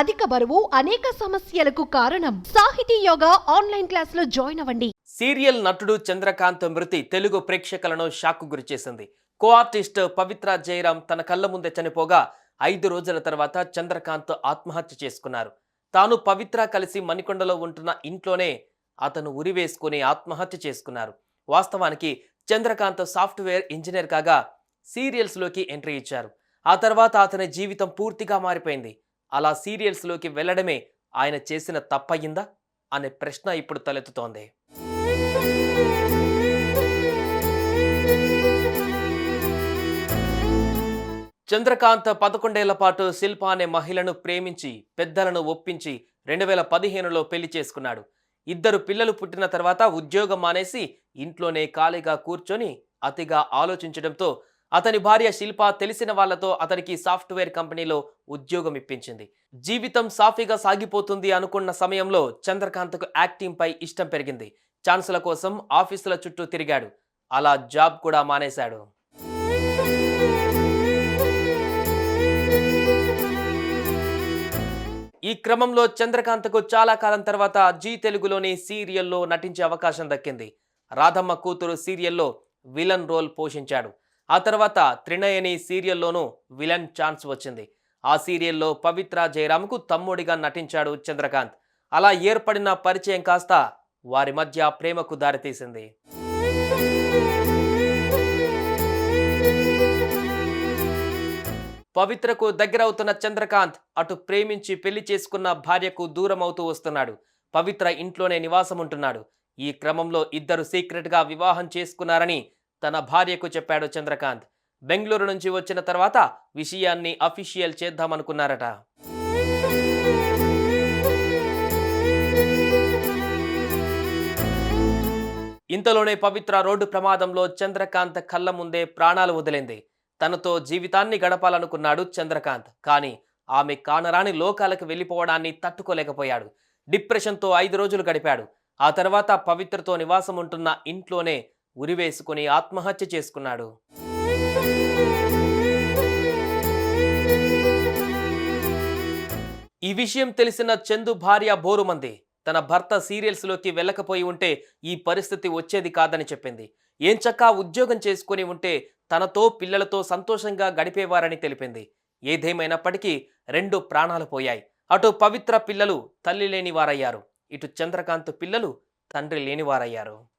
అధిక బరువు అనేక సమస్యలకు కారణం. సాహితీ యోగా ఆన్లైన్ క్లాసులో జాయిన్ అవ్వండి. సీరియల్ నటుడు చంద్రకాంత్ మృతి తెలుగు ప్రేక్షకులను షాక్కు గురిచేసింది కో ఆర్టిస్ట్ పవిత్ర జయరాం తన కళ్ళ ముందే చనిపోగా ఐదు రోజుల తర్వాత చంద్రకాంత్ ఆత్మహత్య చేసుకున్నారు. తాను పవిత్ర కలిసి మణికొండలో ఉంటున్న ఇంట్లోనే అతను ఉరివేసుకుని ఆత్మహత్య చేసుకున్నారు. వాస్తవానికి చంద్రకాంత్ సాఫ్ట్వేర్ ఇంజనీర్ కాగా సీరియల్స్లోకి ఎంట్రీ ఇచ్చారు. ఆ తర్వాత అతని జీవితం పూర్తిగా మారిపోయింది. అలా సీరియల్స్లోకి వెళ్ళడమే ఆయన చేసిన తప్పయిందా? అనే ప్రశ్న ఇప్పుడు తలెత్తుతోంది. చంద్రకాంత్ పదకొండేళ్ళ పాటు శిల్ప అనే మహిళను ప్రేమించి పెద్దలను ఒప్పించి రెండు వేల పదిహేనులో పెళ్ళి చేసుకున్నాడు. ఇద్దరు పిల్లలు పుట్టిన తర్వాత ఉద్యోగం మానేసి ఇంట్లోనే ఖాళీగా కూర్చొని అతిగా ఆలోచించడంతో అతని భార్య శిల్ప తెలిసిన వాళ్ళతో అతనికి సాఫ్ట్వేర్ కంపెనీలో ఉద్యోగం ఇప్పించింది. జీవితం సాఫీగా సాగిపోతుంది అనుకున్న సమయంలో చంద్రకాంత్కు యాక్టింగ్ పై ఇష్టం పెరిగింది. ఛాన్సుల కోసం ఆఫీసుల చుట్టూ తిరిగాడు. అలా జాబ్ కూడా మానేశాడు. ఈ క్రమంలో చంద్రకాంత్కు చాలా కాలం తర్వాత జీ తెలుగులోని సీరియల్లో నటించే అవకాశం దక్కింది. రాధమ్మ కూతురు సీరియల్లో విలన్ రోల్ పోషించాడు. ఆ తర్వాత త్రినయని సీరియల్లోనూ విలన్ ఛాన్స్ వచ్చింది. ఆ సీరియల్లో పవిత్ర జయరామ్కు తమ్ముడిగా నటించాడు చంద్రకాంత్. అలా ఏర్పడిన పరిచయం కాస్త వారి మధ్య ప్రేమకు దారితీసింది. పవిత్రకు దగ్గరవుతున్న చంద్రకాంత్ అటు ప్రేమించి పెళ్ళి చేసుకున్న భార్యకు దూరం అవుతూ వస్తున్నాడు. పవిత్ర ఇంట్లోనే నివాసం ఉంటున్నాడు ఈ క్రమంలో ఇద్దరు సీక్రెట్గా వివాహం చేసుకున్నారని తన భార్యకు చెప్పాడు చంద్రకాంత్. బెంగళూరు నుంచి వచ్చిన తర్వాత విషయాన్ని అఫీషియల్ చేద్దామనుకున్నారట. ఇంతలోనే పవిత్ర రోడ్డు ప్రమాదంలో చంద్రకాంత్ కళ్ళ ముందే ప్రాణాలు వదిలింది. తనతో జీవితాన్ని గడపాలనుకున్నాడు చంద్రకాంత్. కానీ ఆమె కానరాని లోకాలకు వెళ్ళిపోవడాన్ని తట్టుకోలేకపోయాడు. డిప్రెషన్తో ఐదు రోజులు గడిపాడు. ఆ తర్వాత పవిత్రతో నివాసం ఉంటున్న ఇంట్లోనే ఉరివేసుకుని ఆత్మహత్య చేసుకున్నాడు. ఈ విషయం తెలిసిన చందు భార్య బోరుమంది. తన భర్త సీరియల్స్లోకి వెళ్ళకపోయి ఉంటే ఈ పరిస్థితి వచ్చేది కాదని చెప్పింది. ఏం చక్కా ఉద్యోగం చేసుకుని ఉంటే తనతో పిల్లలతో సంతోషంగా గడిపేవారని తెలిపింది. ఏదేమైనప్పటికీ రెండు ప్రాణాలు పోయాయి. అటు పవిత్ర పిల్లలు తల్లి లేని వారయ్యారు ఇటు చంద్రకాంత్ పిల్లలు తండ్రి లేనివారయ్యారు.